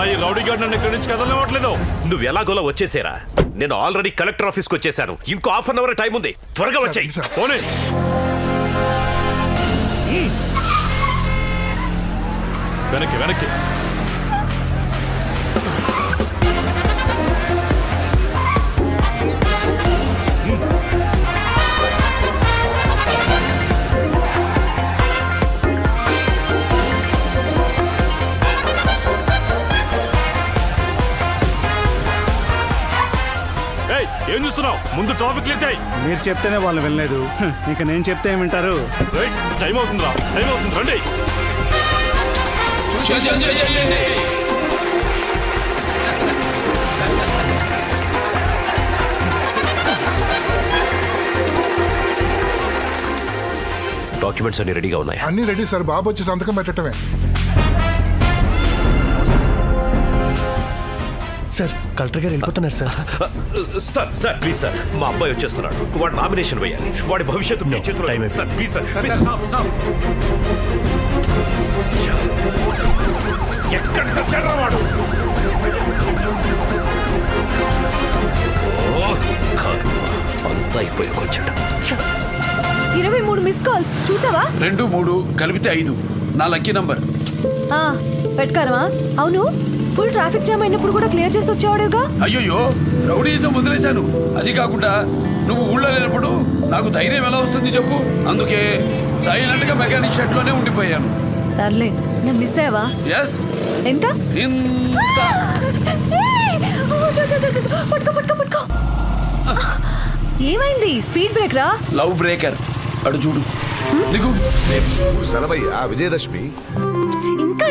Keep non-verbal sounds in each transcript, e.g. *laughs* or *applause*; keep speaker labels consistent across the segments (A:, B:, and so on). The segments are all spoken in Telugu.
A: అన్న ఈ రౌడీ గార్డ్ నన్ను ఇక్కడి నుంచి కదలనివ్వట్లేదు.
B: నువ్వు ఎలాగోలా వచ్చేసేరా. నేను ఆల్రెడీ కలెక్టర్ ఆఫీస్కి వచ్చేసాను ఇంకో హాఫ్ అన్ అవర్ టైం ఉంది. త్వరగా వచ్చాయి.
A: పోనీ. వెనక్కి వెనక్కి. ముందు ట్రాఫిక్ క్లియర్ చేయి.
C: మీరు చెప్తేనే వాళ్ళు వెళ్ళలేదు ఇక నేను చెప్తే ఏం వింటారు?
A: టైం అవుతుందిరా. టైం అవుతుంది. రండి.
B: డాక్యుమెంట్స్ అన్ని రెడీగా ఉన్నాయా?
D: అన్ని రెడీ సార్. బాబు వచ్చి సంతకం పెట్టడమే
E: సార్ కలెక్టర్ గారు వెళ్ళిపోతున్నారు sir.
B: Sir sir please sir. మా అబ్బాయి వచ్చేస్తున్నాడు. వాడు నామినేషన్ వేయాలి. వాడి భవిష్యత్తు మీ చేతిలో
E: time
B: సార్ ప్లీజ్ సార్. ఎక్కడ చచ్చాడ్రా వాడు. అంతా అయిపోయి వచ్చాడు.
F: ఇరవై మూడు మిస్ కాల్స్. చూసావా?
G: రెండు మూడు కలిపితే ఐదు. నా లక్కీ నంబర్.
F: ఆ, పెట్టుకారమా అవును? ఫుల్ ట్రాఫిక్ జామ్ అయినప్పుడు కూడా క్లియర్ చేసి వచ్చేవాడుగా?
G: అయ్యోయ్యో రౌడీజం వదిలేశాను. అది కాకుండా నువ్వు ఊళ్ళో లేనప్పుడు నాకు ధైర్యం ఎలా వస్తుంది చెప్పు? అందుకే సైలెంట్గా మెకానిక్ షెడ్లోనే ఉండిపోయాను.
F: సర్లే నన్ను మిస్ అయ్యావా?
G: ఎస్
F: ఎంత?
G: ఇంత.
F: పట్టుకో పట్టుకో పట్టుకో. ఏమైంది? స్పీడ్ బ్రేక్ రా.
G: Love breaker. అడు చూడు. నీకు
H: సెలవయ్యా విజయదశమి.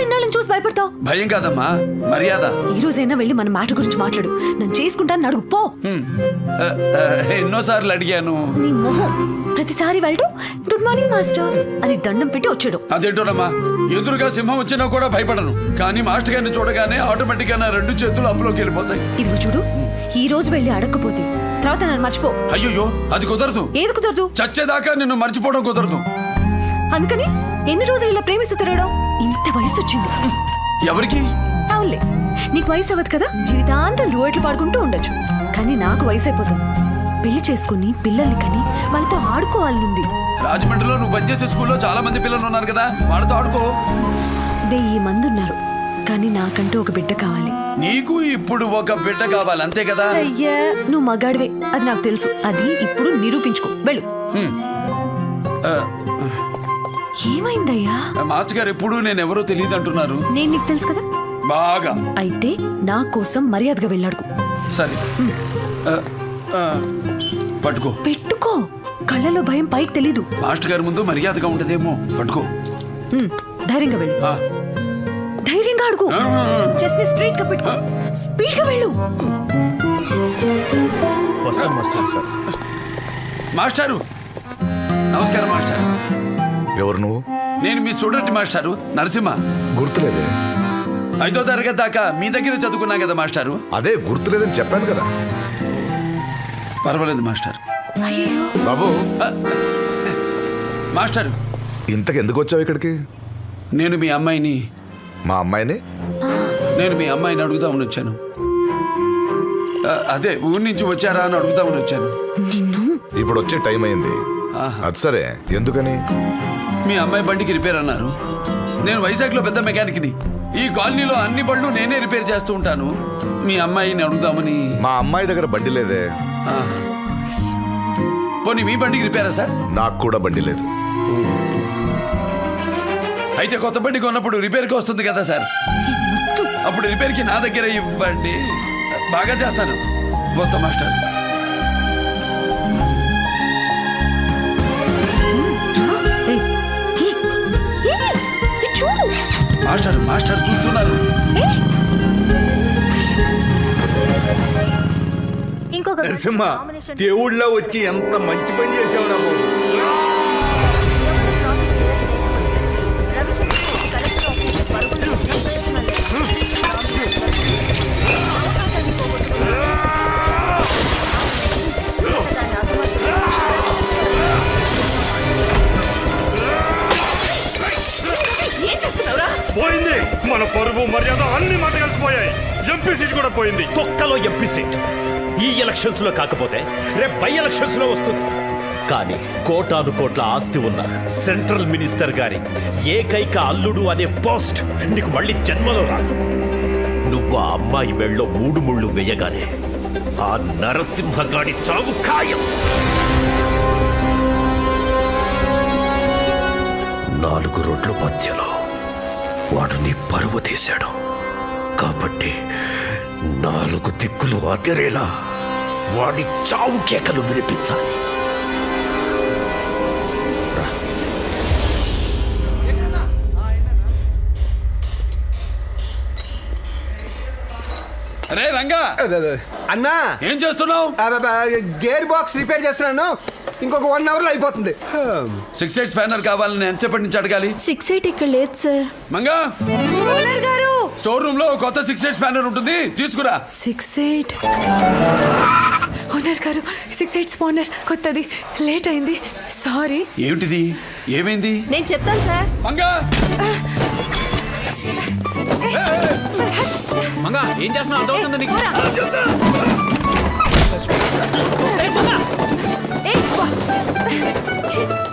F: ఇంకా ఎన్నాళ్ళని చూసి భయపడతావు?
G: భయం కాదమ్మా మర్యాద.
F: ఈ రోజైనా వెళ్ళి మన మ్యాటర్ గురించి మాట్లాడు. నన్ను చేసుకుంటాను అడుగు పో.
G: ఎన్నోసార్లు అడిగాను.
F: నీ మొహం. ప్రతిసారి వెళ్ళడు గుడ్ మార్నింగ్ మాస్టర్ అని దండం పెట్టి వచ్చాడు.
G: అదేంటోనమ్మా ఎదురుగా సింహం వచ్చినా కూడా భయపడను. కానీ మాస్టర్ గారిని చూడగానే ఆటోమేటిక్గా నా రెండు చేతులు అప్పులోకి వెళ్ళిపోతాయి.
F: ఇదిగో చూడు ఈ రోజు వెళ్ళి అడగకపోతే తర్వాత నన్ను మర్చిపో.
G: అయ్యో అది కుదరదు.
F: ఏది కుదరదు?
G: చచ్చేదాకా నిన్ను మర్చిపోవడం కుదరదు.
F: అందుకని ఎన్ని రోజులు ఇలా ప్రేమిస్తూ తిరగడం? ఇంత వయసు వచ్చింది
G: ఎవరికి?
F: అవునులే నీకు వయసు అవ్వదు కదా? జీవితాంతం డ్యూయట్లు పాడుకుంటూ ఉండొచ్చు. కానీ నాకు వయసు అయిపోతుంది పెళ్ళి చేసుకుని పిల్లల్ని కని వాళ్ళతో ఆడుకోవాలనుంది.
G: రాజమండ్రిలో నువ్వు పనిచేసే స్కూల్లో చాలా మంది పిల్లలు ఉన్నారు కదా వాళ్ళతో ఆడుకో.
F: వెయ్యి మంది ఉన్నారు కానీ నాకంటూ ఒక బిడ్డ కావాలి.
G: నీకు ఇప్పుడు ఒక బిడ్డ కావాలి అంతే కదా?
F: అయ్యా నువ్వు మగాడివే అది నాకు తెలుసు. అది ఇప్పుడు నిరూపించుకో. వెళ్ళు. ఏమైందయ్యా?
G: మాస్టర్ గారు ఎప్పుడు నేను ఎవరో తెలియదు అంటున్నారు
F: నేను నీకు తెలుసు కదా?
G: బాగా.
F: అయితే నా కోసం మర్యాదగా వెళ్ళాడుకు
G: సరే. పట్టుకో.
F: పెట్టుకో. కళ్ళలో భయం పైకి తెలీదు.
G: మాస్టర్ గారి ముందు మర్యాదగా ఉండదేమో. పట్టుకో.
F: ధైర్యంగా వెళ్ళు.
G: ఆ,
F: ధైర్యంగా అడుగు. చెస్ట్ని స్ట్రైట్గా పెట్టుకో. స్పీడ్గా వెళ్ళు.
E: Master sir.
G: మాస్టారు. నమస్కారం మాస్టర్.
H: ఎవరు నువ్వు?
G: నేను మీ స్టూడెంట్ మాస్టారు నరసింహ.
H: గుర్తులేదే.
G: ఐదో తరగతి దాకా మీ దగ్గర చదువుకున్నా కదా మాస్టారు?
H: అదే గుర్తులేదని చెప్పాను కదా.
G: పర్వాలేదు మాస్టర్.
F: అయ్యో
H: బాబు.
G: మాస్టర్.
H: ఇంతకు ఎందుకు వచ్చావు ఇక్కడికి?
G: నేను మీ అమ్మాయిని
H: మా అమ్మాయిని?
G: నేను మీ అమ్మాయిని అడుగుదామని వచ్చాను. ఆ, అదే ఊరి నుంచి వచ్చారా అని అడుగుదామని వచ్చాను.
H: ఇప్పుడు వచ్చే టైం అయింది.
G: ఆహా.
H: అది సరే ఎందుకని?
G: మీ అమ్మాయి బండికి రిపేర్ అన్నారు. నేను వైజాగ్లో పెద్ద మెకానిక్ని. ఈ కాలనీలో అన్ని బళ్ళు నేనే రిపేర్ చేస్తూ ఉంటాను. మీ అమ్మాయిని అడుగుదామని.
H: మా అమ్మాయి దగ్గర బండి లేదే.
G: పోనీ మీ బండికి రిపేరా సార్?
H: నాకు కూడా బండి లేదు.
G: అయితే కొత్త బండి కొన్నప్పుడు రిపేర్కి వస్తుంది కదా సార్? అప్పుడు రిపేర్కి నా దగ్గర ఇవ్వండి బాగా చేస్తాను. వస్తా మాస్టర్. మాస్టర్ మాస్టర్ చూస్తున్నారు.
I: నరసింహ దేవుళ్ళ వచ్చి ఎంత మంచి పని చేసావురా బాబు.
A: మర్యాద అన్ని మాట కలిసిపోయాయి. ఎంపీ సీట్ కూడా పోయింది.
B: తొక్కలో ఎంపీ సీట్. ఈ ఎలక్షన్స్లో కాకపోతే రేపు బై ఎలక్షన్స్లో వస్తుంది. కానీ కోటాను కోట్ల ఆస్తి ఉన్న సెంట్రల్ మినిస్టర్ గారి ఏకైక అల్లుడు అనే పోస్ట్ నీకు మళ్ళీ జన్మలో రాదు. నువ్వు ఆ అమ్మాయి మెళ్ళలో మూడు ముళ్ళు వేయగానే ఆ నరసింహగాడి చావు ఖాయం. నాలుగు రోడ్ల మధ్యలో వాడు నీ పరువు తీశాడు. కాబట్టి నాలుగు దిక్కులు అదిరేలా వాడి చావు కేకలు వినిపించాలి.
G: అరే రంగా!
I: అన్నా!
G: ఏం చేస్తున్నావు?
I: గేర్ బాక్స్ రిపేర్ చేస్తున్నాను. ఇంకొక వన్ అవర్లో అయిపోతుంది.
G: సిక్స్ ఎయిట్ స్పానర్ కావాలని ఎంతసేపటి నుంచి అడగాలి?
J: సిక్స్ ఎయిట్ ఇక్కడ లేదు సార్
G: మంగా?
F: ఓనర్ గారు!
G: స్టోర్ రూమ్లో కొత్త సిక్స్ ఎయిట్ స్పానర్ ఉంటుంది. తీసుకురా.
F: సిక్స్ ఎయిట్ ఓనర్ గారు సిక్స్ ఎయిట్ స్పానర్ కొత్తది. లేట్ అయింది. సారీ
G: ఏమిటిది? ఏమైంది?
F: నేను చెప్తాను సార్
G: మంగా?
A: మంగా ఏం చేస్తున్నావు? అర్థమవుతుందా నీకు?
G: 切。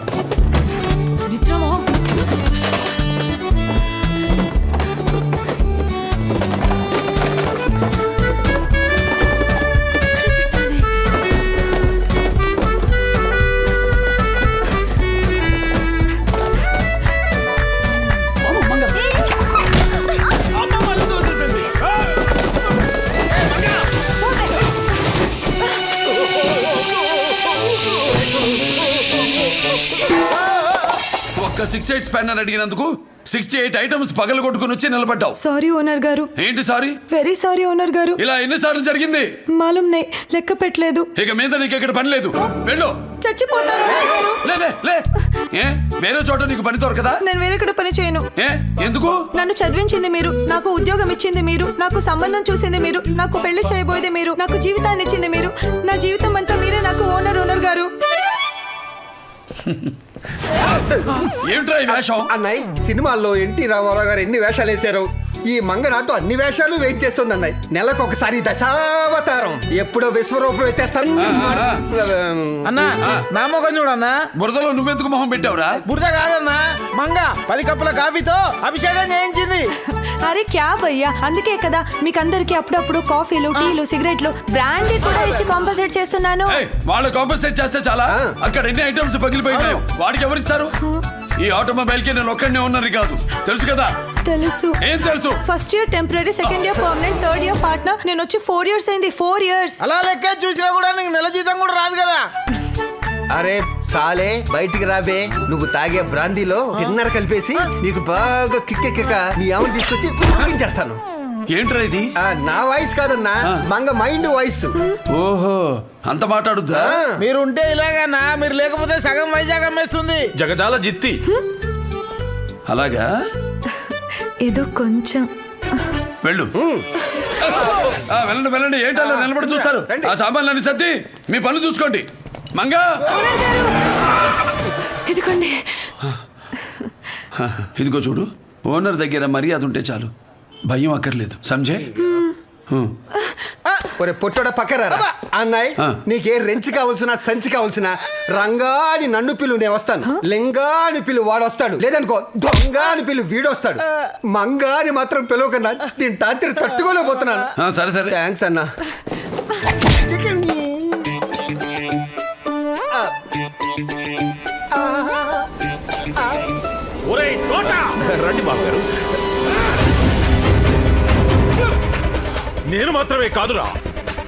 G: సిక్స్ ఎయిట్ స్పానర్ అడిగినందుకు సిక్స్టీ ఎయిట్ ఐటమ్స్ పగలు కొట్టుకుని వచ్చి నిలబడ్డావు.
F: సారీ ఓనర్ గారు.
G: ఏంటి సారీ?
F: వెరీ సారీ ఓనర్ గారు.
G: ఇలా ఎన్నిసార్లు జరిగింది?
F: మాలూం నే లెక్క పెట్టలేదు.
G: ఇక మీద నీకు ఇక్కడ పని లేదు. వెళ్ళు.
F: చచ్చిపోతారు
G: లే లే, లే. ఏ? వేరే చోట నీకు పని దొరకదా?
F: నేను వేరే కూడా పని చేయను.
G: ఏ? ఎందుకు?
F: నన్ను చదివించింది మీరు నాకు ఉద్యోగం ఇచ్చింది మీరు నాకు సంబంధం చూసింది మీరు నాకు పెళ్ళి చేయబోయేది మీరు నాకు జీవితాన్ని ఇచ్చింది మీరు నా జీవితం అంతా మీరే నాకు ఓనర్ ఓనర్ గారు. *laughs*
G: ఏమిట్రా ఈ వేషం?
I: అన్నయ్య సినిమాల్లో ఎన్టీ రామారావు గారు ఎన్ని వేషాలు వేశారు? ఈ మంగ నాతో అన్ని వేషాలు వెయిట్ చేస్తుంది అన్నయ్య. నెలకు ఒకసారి దశావతారం. ఎప్పుడో విశ్వరూపం ఎత్తేస్తాను.
E: అన్నా నా మొఖం చూడన్నా
G: బురదలో నువ్వెందుకు మొహం పెట్టావురా?
E: బురద కాదన్నా. మంగ పది కప్పుల కాఫీతో అభిషేకం చేయించింది.
F: అరే క్యా భయ్యా అందుకే కదా మీకు అందరికి అప్పుడప్పుడు కాఫీలు టీలు సిగరెట్లు బ్రాండీ కూడా ఇచ్చి కాంపన్సేట్ చేస్తున్నాను.
G: వాళ్ళు కాంపన్సేట్ చేస్తే చాలా. అక్కడ ఎన్ని ఐటమ్స్ పగిలిపోయినాయి. వాడికి ఎవరిస్తారు ఈ ఆటోమొబైల్కి నేను ఒక్కడనే ఉన్నది కాదు. తెలుసు కదా?
F: తెలుసు.
G: ఏం తెలుసు?
F: First year temporary second year permanent third year partner నేను వచ్చి ఫోర్ ఇయర్స్ అయింది. ఫోర్ ఇయర్స్
E: అలా లెక్క చూసినా కూడా నీకు నెల జీతం కూడా రాదు కదా?
I: అరే సాలే బయటికి రాబే. నువ్వు తాగే బ్రాందీలో డిన్నర్ కలిపేసి నీకు బాగా కిక్కెక్కక మీ ఆమెను తీసుకొచ్చి ఉతికించేస్తాను.
G: ఏంట్రా ఇది?
I: ఆ, నా వాయిస్ కాదన్నా మంగ మైండ్ వాయిస్.
G: ఓహో అంత మాట్లాడుద్దా?
E: మీరు ఉంటే ఇలాగన్నా మీరు లేకపోతే సగం వైజాగ్ అమ్మేస్తుంది
A: జగజాల జిత్తి.
G: అలాగా?
F: ఏదో కొంచెం.
G: వెళ్ళు. వెళ్ళండి వెళ్ళండి. ఏంటలా నిలబడి చూస్తారు?
I: రండి.
G: ఆ సామాన్లన్నీ సర్ది మీ పనులు చూసుకోండి. మంగా!
F: ఇదిగోండి.
G: ఇదిగో చూడు ఓనర్ దగ్గర మర్యాద ఉంటే చాలు. భయం అక్కర్లేదు. సంజయ్?
I: ఒరే పొట్టోడ పక్కరా అన్నాయ్. నీకే రెంచి కావాల్సిన సంచి కావాల్సిన రంగాని నన్ను పిలు నేను వస్తాను. లింగాని పిలు వాడు వస్తాడు లేదనుకో దొంగ అని పిలు వీడు వస్తాడు మంగాని మాత్రం పిలవకన్నా దీని తాతిరి తట్టుకోలేకపోతున్నాను.
G: సరే సరే.
I: థ్యాంక్స్ అన్నా.
B: రండి బాబు గారు
A: నేను మాత్రమే కాదురా.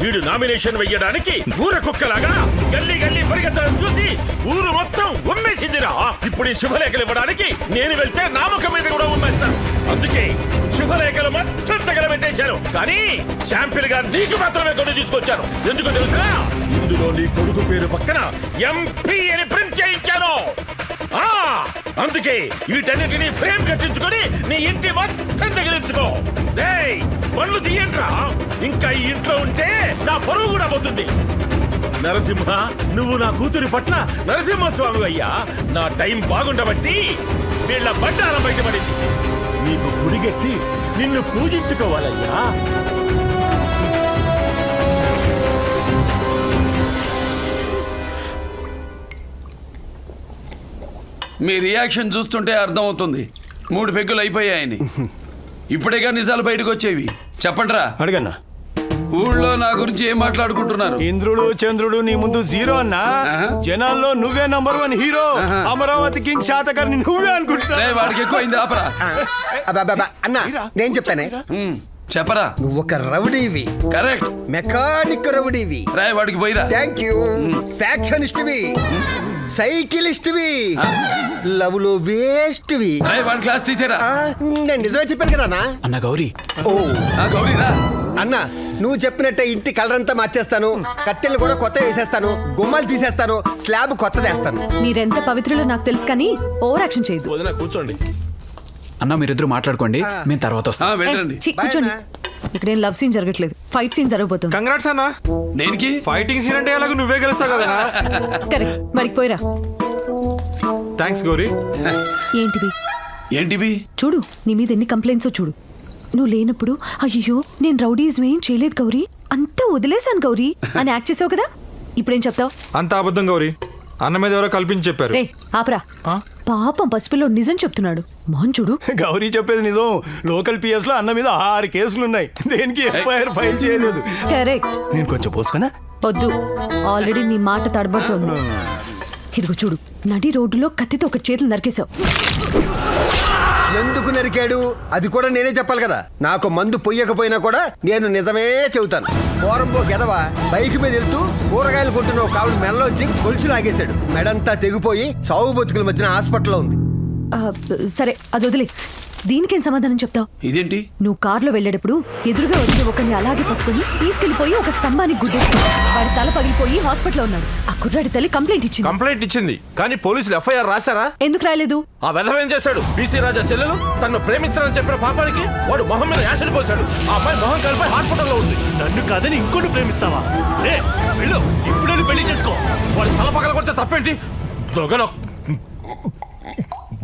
A: వీడు నామినేషన్ వెయ్యడానికి ఊర కుక్కలాగా గల్లీ గల్లీ పరిగెత్తడం చూసి ఊరు మొత్తం ఉమ్మేసిందిరా. ఇప్పుడు ఈ శుభలేఖలు ఇవ్వడానికి నేను వెళ్తే నామకం మీద కూడా ఉమ్మేస్తాను అందుకే శుభలేఖలు మొత్తం తగలబెట్టేశాను. కానీ శాంపిల్గా నీకు మాత్రమే కొన్ని తీసుకొచ్చాను. ఎందుకు తెలుసా? ఇందులో నీ కొడుకు పేరు పక్కన ఎంపీ అని ప్రింట్ చేయించాను. ఆ అందుకే వీటన్నిటిని ఫ్రేమ్ కట్టించుకొని నీ ఇంటి మొత్తం తగిలించుకో. డేయ్ పనులు తీయంట్రా ఇంకా ఈ ఇంట్లో ఉంటే నా పరువు కూడా పోతుంది. నరసింహ నువ్వు నా కూతురి పట్ల నరసింహస్వామి అయ్యా. నా టైం బాగుండబట్టి వీళ్ళ బండారం బయటపడింది. నీకు గుడిగట్టి నిన్ను పూజించుకోవాలయ్యా.
G: మీ రియాక్షన్ చూస్తుంటే అర్థమవుతుంది. మూడు పెగ్గులు అయిపోయాయని ఇప్పుడేగా నిజాలు బయటకు వచ్చేవి. చెప్పండిరా.
C: అడగన్నా.
G: ఊళ్ళో నా గురించి ఏం మాట్లాడుకుంటున్నారు?
C: ఇంద్రుడు చంద్రుడు నీ ముందు జీరో అన్నా. జనాల్లో నువ్వే number one hero. Amaravati king Satakarni నువ్వే అనుకుంటున్నా
G: వాడికి ఎక్కువ అయింది ఆపరా.
I: అబ్బబ్బబ్బ, అన్న నేను చెప్తానే
G: చెప్పరా.
I: నువ్వు ఒక రౌడీవి.
G: కరెక్ట్.
I: మెకానిక్ రౌడీవి.
G: రాయ్ వాడికి పోయిరా.
I: థ్యాంక్ యూ ఫ్యాక్షనిస్ట్వి సైకిలిస్ట్వి. లవ్లో వేస్ట్వి.
G: రాయ్ వాడి క్లాస్ తీసేరా
I: ఆ, నేను నిజమే చెప్పాను కదా అన్న?
C: అన్న గౌరీ.
I: ఓ.
G: ఆ, గౌరీరా
I: అన్న నువ్వు చెప్పినట్టే ఇంటి కలర్ అంతా మార్చేస్తాను కట్టెలు కూడా కొత్త వేసేస్తాను గుమ్మాలు తీసేస్తాను స్లాబ్ కొత్తది వేస్తాను.
F: మీరెంత పవిత్రులో నాకు తెలుసు కానీ ఓవర్ యాక్షన్ చేయదు
A: వదిన కూర్చోండి.
J: అన్న మీరిద్దరు మాట్లాడుకోండి.
I: ఆ.
J: మేము తర్వాత
G: ఆ,
J: వస్తాం
G: వెళ్ళండి
F: ఛీ, కూర్చోండి. ఇక్కడేం లవ్ సీన్ జరగట్లేదు. ఫైట్ సీన్ జరగబోతుంది.
C: కంగ్రాట్స్ అన్న.
G: దేనికి?
C: ఫైటింగ్ సీన్ అంటే ఎలాగో నువ్వే గెలుస్తావు కదా
F: కరెక్ట్ మరికి పోయిరా.
C: థ్యాంక్స్ గౌరీ
F: ఏంటివి?
G: ఏంటివి?
F: చూడు నీ మీద ఎన్ని కంప్లైంట్సో చూడు నువ్వు లేనప్పుడు అయ్యో నేను రౌడీజం ఏం చేయలేదు గౌరీ. అంతా వదిలేశాను గౌరీ. అని యాక్ట్ చేసావు కదా? ఇప్పుడేం చెప్తావు?
C: అంత అబద్ధం గౌరీ. అన్న మీద ఎవరో కల్పించి చెప్పారు.
F: రే ఆపరా. పాపం పసిపిల్లో నిజం చెప్తున్నాడు. మోహన్ చూడు.
C: గౌరీ చెప్పేది నిజం. లోకల్ పిఎస్లో అన్న మీద ఆరు కేసులు ఉన్నాయి. దేనికి ఎఫ్ఐఆర్ ఫైల్ చేయలేదు.
F: కరెక్ట్.
C: నేను కొంచెం పోసుకున్నా?
F: వద్దు. ఆల్రెడీ నీ మాట తడబడుతోంది. ఇదిగో చూడు. నడి రోడ్డులో కత్తితో ఒక చేతులు నరికేశావు.
I: ఎందుకు నరికాడు? అది కూడా నేనే చెప్పాలి కదా. నాకు మందు పొయ్యకపోయినా కూడా నేను నిజమే చెబుతాను. పోరంబో గెదవ బైక్ మీద వెళ్తూ కూరగాయలు కొంటున్న ఒక ఆవిడ మెడలోంచి కొలిసి లాగేశాడు. మెడంతా తెగిపోయి చావు బతుకుల మధ్యన హాస్పిటల్లో ఉంది.
F: సరే అది వదిలే. దీనికేం సమాధానం చెప్తావు?
G: ఇదేంటి?
F: నువ్వు కారులో వెళ్ళేటప్పుడు ఎదురుగా వచ్చే ఒకరిని అలాగే పట్టుకుని తీసుకెళ్ళిపోయి ఒక స్తంభానికి గుద్దేసుకున్నావు. వాడి తల పగిలిపోయి హాస్పిటల్లో ఉన్నాడు. ఆ కుర్రాడి తల్లి కంప్లైంట్ ఇచ్చింది.
A: కంప్లైంట్ ఇచ్చింది. కానీ పోలీసులు ఎఫ్ఐఆర్ రాశారా?
F: ఎందుకు రాయలేదు?
A: ఆ వెధవ ఏం చేశాడు? బీసీ రాజా చెల్లెలు తను ప్రేమించాలని చెప్పిన పాపానికి వాడు మొహం మీద యాసిడ్ పోశాడు. ఆ అమ్మాయి మొహం కలిపి హాస్పిటల్లో ఉంది.
B: నన్ను కాదని ఇంకోటి ప్రేమిస్తావా? ఏ వెళ్ళు. ఇప్పుడు వెళ్ళి పెళ్ళి చేసుకో.
A: వాడు తల పగల కొడితే తప్పేంటి? దొంగలో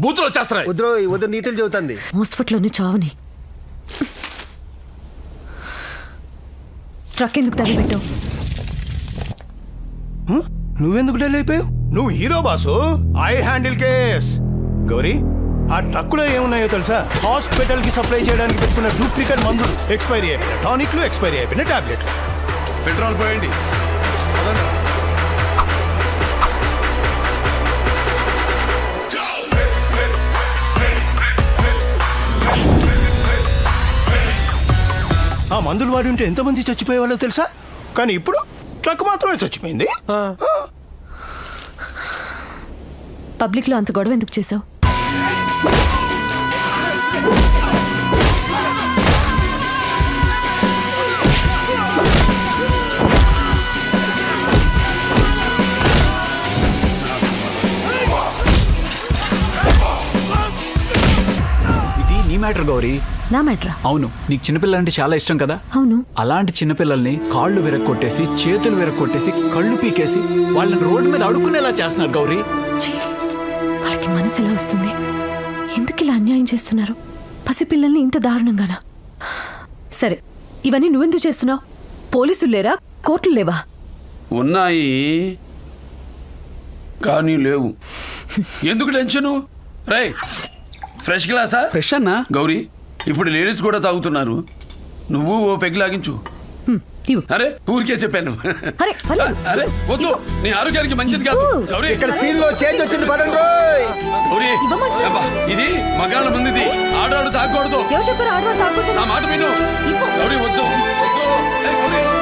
A: బూతులు వచ్చేస్తున్నాయి.
I: వద్దు వద్దు నీతులు చెబుతుంది.
F: హాస్పిటల్లోనే చావని. ట్రక్ ఎందుకు తగిలిపెట్టావు?
C: నువ్వెందుకు డెల్ అయిపోయావు? నువ్వు hero boss. I handle case. Gauri ఆ ట్రక్కులో ఏమున్నాయో తెలుసా? హాస్పిటల్కి సప్లై చేయడానికి పెట్టుకున్న డూప్లికేట్ మందులు ఎక్స్పైరీ అయిపోయిన టానిక్లు ఎక్స్పైరీ అయిపోయిన టాబ్లెట్
G: పెట్రోల్ పోయండి.
C: మందులు వాడి ఉంటే ఎంతమంది చచ్చిపోయేవాళ్ళో తెలుసా? కానీ ఇప్పుడు ట్రక్ మాత్రమే చచ్చిపోయింది.
F: పబ్లిక్లో అంత గొడవ ఎందుకు చేసావు
J: మ్యాటర్ గౌరీ?
F: నా మ్యాట్రా?
J: అవును నీకు చిన్నపిల్లలంటే చాలా ఇష్టం కదా?
F: అవును.
J: అలాంటి చిన్నపిల్లల్ని కాళ్ళు విరక్కొట్టేసి చేతులు విరక్కొట్టేసి కళ్ళు పీకేసి వాళ్ళని రోడ్డు మీద అడుక్కునేలా చేస్తున్నారు గౌరీ.
F: వాళ్ళకి మనసు ఎలా వస్తుంది? ఎందుకు ఇలా అన్యాయం చేస్తున్నారు? పసిపిల్లల్ని ఇంత దారుణంగానా? సరే ఇవన్నీ నువ్వెందుకు చేస్తున్నావు? పోలీసులు లేరా? కోర్టులు లేవా?
G: ఉన్నాయి కానీ లేవు. ఎందుకు టెన్షను? రై ఫ్రెష్ గ్లాసా
J: ఫ్రెష్ అన్నా?
G: గౌరీ ఇప్పుడు లేడీస్ కూడా తాగుతున్నారు. నువ్వు ఓ పెగ్ లాగించు. అరే ఊరికే చెప్పాను.
F: అరే
G: వద్దు. నీ ఆరోగ్యానికి మంచిది కాదు. గౌరీ.
I: ఇక్కడ సీన్లో చేంజ్ వచ్చింది పదండి
G: గౌరీ ఇది మగాళ్ళ ముందుది. ఆడాడు తాగకూడదు. నా మాట విను. గౌరీ వద్దు. వద్దు.